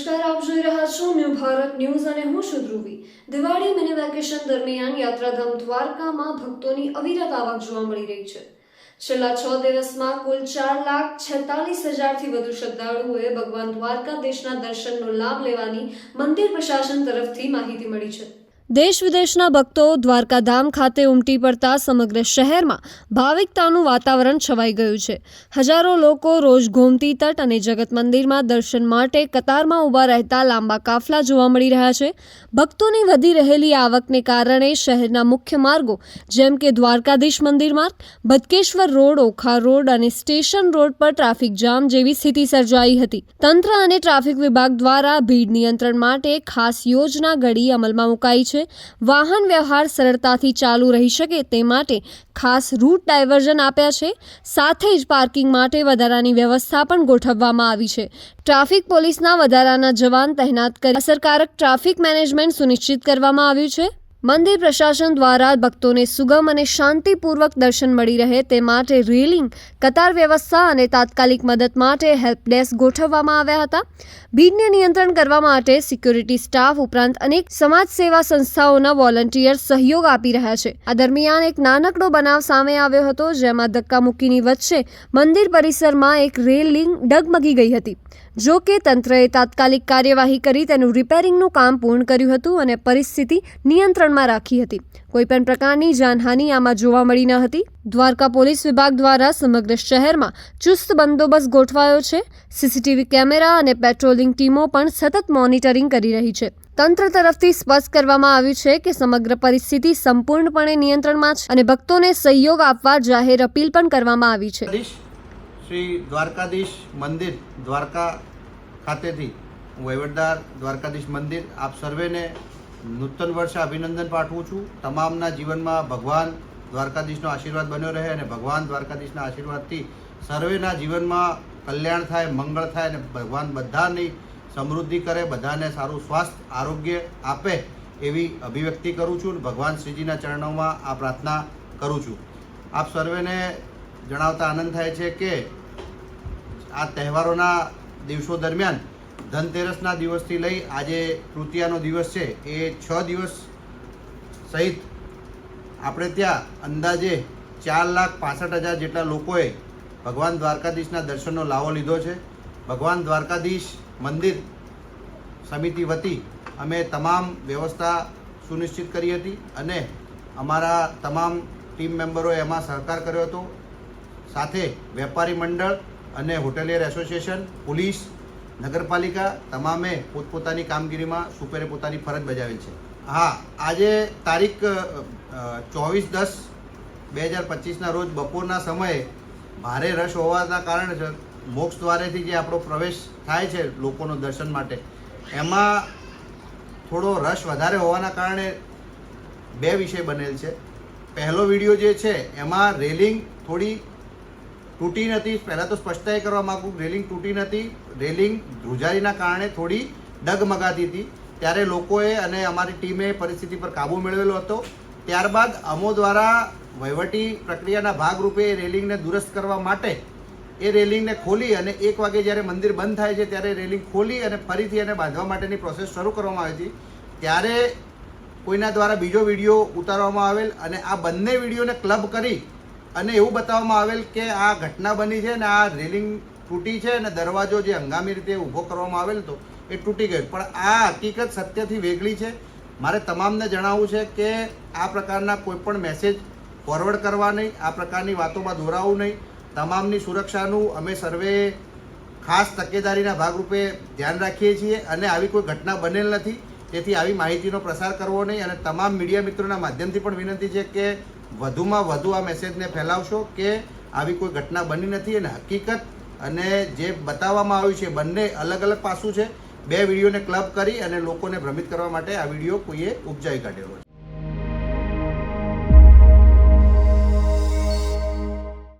નમસ્કાર, આપ જોઈ રહ્યા છો ન્યૂ ભારત ન્યૂઝ અને હું છું ધ્રુવી. દિવાળી મિની વેકેશન દરમિયાન યાત્રાધામ દ્વારકામાં ભક્તોની અવિરત આવક જોવા મળી રહી છે. છેલ્લા છ દિવસમાં કુલ ચાર લાખ છેતાલીસ હજારથી વધુ શ્રદ્ધાળુઓએ ભગવાન દ્વારકાધીશના દર્શનનો લાભ લેવાની મંદિર પ્રશાસન તરફથી માહિતી મળી છે. દેશ વિદેશના ભક્તો દ્વારકાધામ ખાતે ઉમટી પડતા સમગ્ર શહેરમાં ભાવિકતાનું વાતાવરણ છવાઈ ગયું છે. હજારો લોકો રોજ ગોમતી તટ અને જગત મંદિરમાં દર્શન માટે કતારમાં ઊભા રહેતા લાંબા કાફલા જોવા મળી રહ્યા છે. ભક્તોની વધી રહેલી આવકને કારણે શહેરના મુખ્ય માર્ગો, જેમ કે દ્વારકાધીશ મંદિર માર્ગ, બદકેશ્વર રોડ, ઓખા રોડ અને સ્ટેશન રોડ પર ટ્રાફિક જામ જેવી સ્થિતિ સર્જાઈ હતી. તંત્ર અને ટ્રાફિક વિભાગ દ્વારા ભીડ નિયંત્રણ માટે ખાસ યોજના ઘડી અમલમાં મુકાઈ છે. વાહન વ્યવહાર સરળતાથી ચાલુ રહી શકે તે માટે ખાસ રૂટ ડાયવર્ઝન આપ્યા છે. સાથે જ પાર્કિંગ માટે વધારાની વ્યવસ્થા પણ ગોઠવવામાં આવી છે. ટ્રાફિક પોલીસના વધારાના જવાન તહેનાત કરી અસરકારક ટ્રાફિક મેનેજમેન્ટ સુનિશ્ચિત કરવામાં આવ્યું છે. મંદિર પ્રશાસન દ્વારા ભક્તોને સુગમ અને શાંતિપૂર્વક દર્શન મળી રહે તે માટે રેલિંગ, કતાર વ્યવસ્થા અને તાત્કાલિક મદદ માટે હેલ્પ ડેસ્ક ગોઠવવામાં આવ્યા હતા. ભીડને નિયંત્રણ કરવા માટે સિક્યોરિટી સ્ટાફ ઉપરાંત અનેક સમાજ સેવા સંસ્થાઓના વોલન્ટિયર સહયોગ આપી રહ્યા છે. આ દરમિયાન એક નાનકડો બનાવ સામે આવ્યો હતો, જેમાં ધક્કામુક્કીની વચ્ચે મંદિર પરિસરમાં એક રેલિંગ ડગમગી ગઈ હતી. જો કે તંત્રએ તાત્કાલિક કાર્યવાહી કરી તેનું રિપેરિંગનું કામ પૂર્ણ કર્યું હતું અને પરિસ્થિતિ નિયંત્રણમાં રાખી હતી. કોઈપણ પ્રકારની જાનહાનિ આમાં જોવા મળી ન હતી. દ્વારકા પોલીસ વિભાગ દ્વારા સમગ્ર શહેરમાં ચુસ્ત બંદોબસ્ત ગોઠવાયો છે. સીસીટીવી કેમેરા અને પેટ્રોલિંગ ટીમો પણ સતત મોનિટરિંગ કરી રહી છે. તંત્ર તરફથી સ્પષ્ટ કરવામાં આવ્યું છે કે સમગ્ર પરિસ્થિતિ સંપૂર્ણપણે નિયંત્રણમાં છે અને ભક્તોને સહયોગ આપવા જાહેર અપીલ પણ કરવામાં આવી છે. શ્રી દ્વારકાધીશ મંદિર દ્વારકા ખાતેથી વહીવટદાર દ્વારકાધીશ મંદિર આપ સર્વેને નૂતન વર્ષે અભિનંદન પાઠવું છું. તમામના જીવનમાં ભગવાન દ્વારકાધીશનો આશીર્વાદ બન્યો રહે અને ભગવાન દ્વારકાધીશના આશીર્વાદથી સર્વેના જીવનમાં કલ્યાણ થાય, મંગળ થાય અને ભગવાન બધાની સમૃદ્ધિ કરે, બધાને સારું સ્વાસ્થ્ય, આરોગ્ય આપે એવી અભિવ્યક્તિ કરું છું ભગવાન શ્રીજીના ચરણોમાં આ પ્રાર્થના કરું છું. આપ સર્વેને જણાવતા આનંદ થાય છે કે આ તહેવારોના દિવસો દરમિયાન ધનતેરસના દિવસથી લઈ આજે તૃતીયાનો દિવસ છે, એ છ દિવસ સહિત આપણે ત્યાં અંદાજે ચાર લાખ પાસઠ હજાર જેટલા લોકોએ ભગવાન દ્વારકાધીશના દર્શનનો લાવો લીધો છે. ભગવાન દ્વારકાધીશ મંદિર સમિતિ વતી અમે તમામ વ્યવસ્થા સુનિશ્ચિત કરી હતી અને અમારા તમામ ટીમ મેમ્બરોએ એમાં સહકાર કર્યો હતો. સાથે વેપારી મંડળ અને હોટેલિયર એસોસિએશન, પોલીસ નગરપાલિકા તમામે પોતપોતાની કામગીરીમાં સુપેરે પોતાની ફરજ બજાવેલ છે. હા, આજે તારીખ ચોવીસ દસ બે હજાર પચીસના રોજ બપોરના સમયે ભારે રશ હોવાના કારણે મોક્ષ દ્વારેથી જે આપણો પ્રવેશ થાય છે લોકોનો દર્શન માટે, એમાં થોડો રશ વધારે હોવાના કારણે બે વિષય બનેલ છે. પહેલો વીડિયો જે છે, એમાં રેલિંગ થોડી તૂટી નથી. પહેલાં તો સ્પષ્ટતા એ કરવા માગું, રેલિંગ તૂટી નથી. રેલિંગ ધ્રુજારીના કારણે થોડી ડગમગાતી હતી. ત્યારે લોકોએ અને અમારી ટીમે પરિસ્થિતિ પર કાબૂ મેળવેલો હતો. ત્યારબાદ અમો દ્વારા વહીવટી પ્રક્રિયાના ભાગરૂપે એ રેલિંગને દુરસ્ત કરવા માટે એ રેલિંગને ખોલી અને એક વાગે જ્યારે મંદિર બંધ થાય છે ત્યારે રેલિંગ ખોલી અને ફરીથી એને બાંધવા માટેની પ્રોસેસ શરૂ કરવામાં આવી હતી. ત્યારે કોઈના દ્વારા બીજો વીડિયો ઉતારવામાં આવેલ અને આ બંને વિડીયોને ક્લબ કરી અને એવું બતાવવામાં આવેલ કે આ ઘટના બની છે ને આ રેલિંગ તૂટી છે અને દરવાજો જે હંગામી રીતે ઊભો કરવામાં આવેલ હતો એ તૂટી ગયો. પણ આ હકીકત સત્યથી વેગળી છે. મારે તમામને જણાવવું છે કે આ પ્રકારના કોઈ પણ મેસેજ ફોરવર્ડ કરવા નહીં, આ પ્રકારની વાતોમાં દોરાવવું નહીં. તમામની સુરક્ષાનું અમે સર્વે ખાસ તકેદારીના ભાગરૂપે ધ્યાન રાખીએ છીએ અને આવી કોઈ ઘટના બનેલ નથી. તેથી આવી માહિતીનો પ્રસાર કરવો નહીં અને તમામ મીડિયા મિત્રોના માધ્યમથી પણ વિનંતી છે કે વધુમાં વધુ આ મેસેજને ફેલાવશો કે આવી કોઈ ઘટના બની નથી અને હકીકત અને જે બતાવવામાં આવ્યું છે, બંને અલગ અલગ પાસું છે. બે વિડીયોને ક્લબ કરી અને લોકોને ભ્રમિત કરવા માટે આ વીડિયો કોઈએ ઉપજાવી કાઢેલો છે